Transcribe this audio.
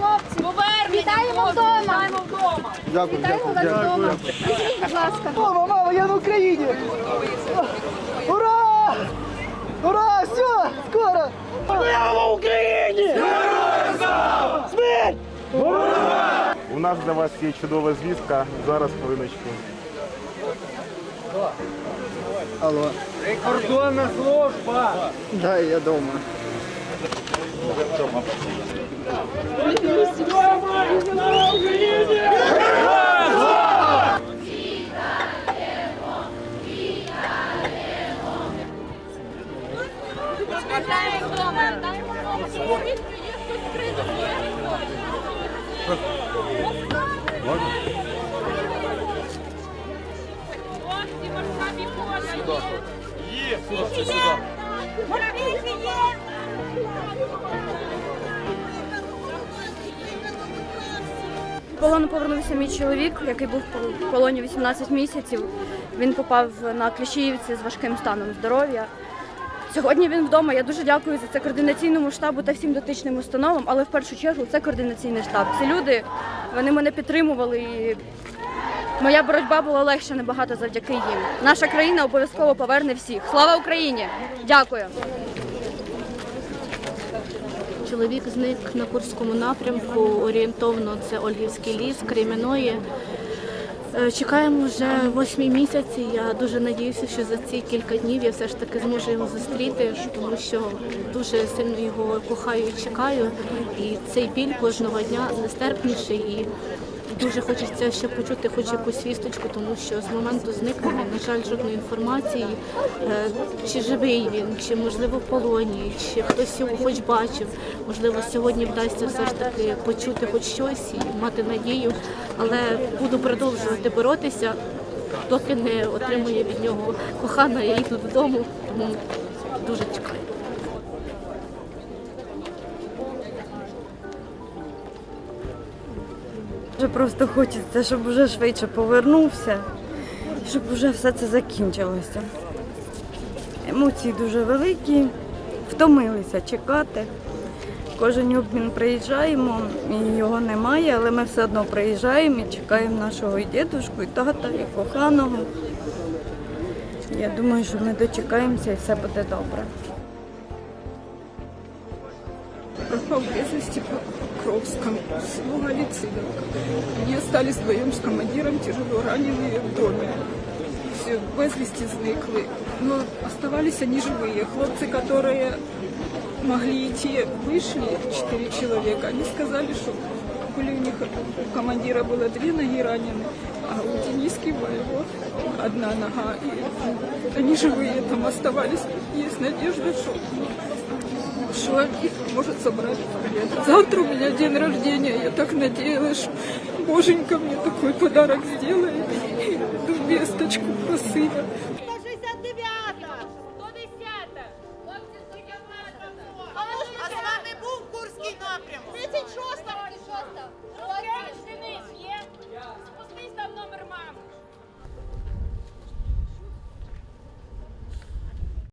хлопці. Вітаємо вдома. Вітаємо вдома. Дякую, Вітаємо вас вдома. Візьміть, будь ласка. Мама, мама, я на Україні! Ура! Ура! Все! Скоро! Слава Україні! Смерть! У нас для вас є чудова звістка. Зараз хвилиночку. Алло. Прикордонна служба! Да, я дома. Вітаємо вдома. Вітаємо вдома. В полону повернувся мій чоловік, який був в полоні 18 місяців. Він попав на Кліщіївці з важким станом здоров'я. Сьогодні він вдома. Я дуже дякую за це координаційному штабу та всім дотичним установам, але в першу чергу це координаційний штаб. Ці люди вони мене підтримували. І моя боротьба була легша набагато завдяки їм. Наша країна обов'язково поверне всіх. Слава Україні! Дякую! Чоловік зник на Курському напрямку. Орієнтовно це Ольгівський ліс, Креміної. Е, Чекаємо вже восьмі місяці. Я дуже надіюся, що за ці кілька днів я все ж таки зможу його зустріти, тому що дуже сильно його кохаю і чекаю. І цей біль кожного дня нестерпніший. І дуже хочеться ще почути хоч якусь вісточку, тому що з моменту зникнення, на жаль, жодної інформації, е, чи живий він, чи можливо в полоні, чи хтось його хоч бачив. Можливо, сьогодні вдасться все ж таки почути хоч щось і мати надію, але буду продовжувати боротися, доки не отримує від нього кохана, я йду додому, тому дуже чекаю. Дуже просто хочеться, щоб вже швидше повернувся, щоб вже все це закінчилося. Емоції дуже великі, втомилися чекати. Кожен обмін приїжджаємо, і його немає, але ми все одно приїжджаємо і чекаємо нашого і дідушку, і тата, і коханого. Я думаю, що ми дочекаємося і все буде добре. пропал без вести по Кровском, село Галицидовка. Они остались вдвоем с командиром, тяжело раненые в доме. Все без вести зникли. Но оставались они живые. Хлопцы, которые могли идти, вышли, четыре человека. Они сказали, что были у них, у командира было две ноги ранены, а у Дениски моего одна нога. И они живые там оставались. Есть надежда, что что может собрать. Завтра у меня день рождения. Я так надеялась, что Боженька мне такой подарок сделает. И весточку сына.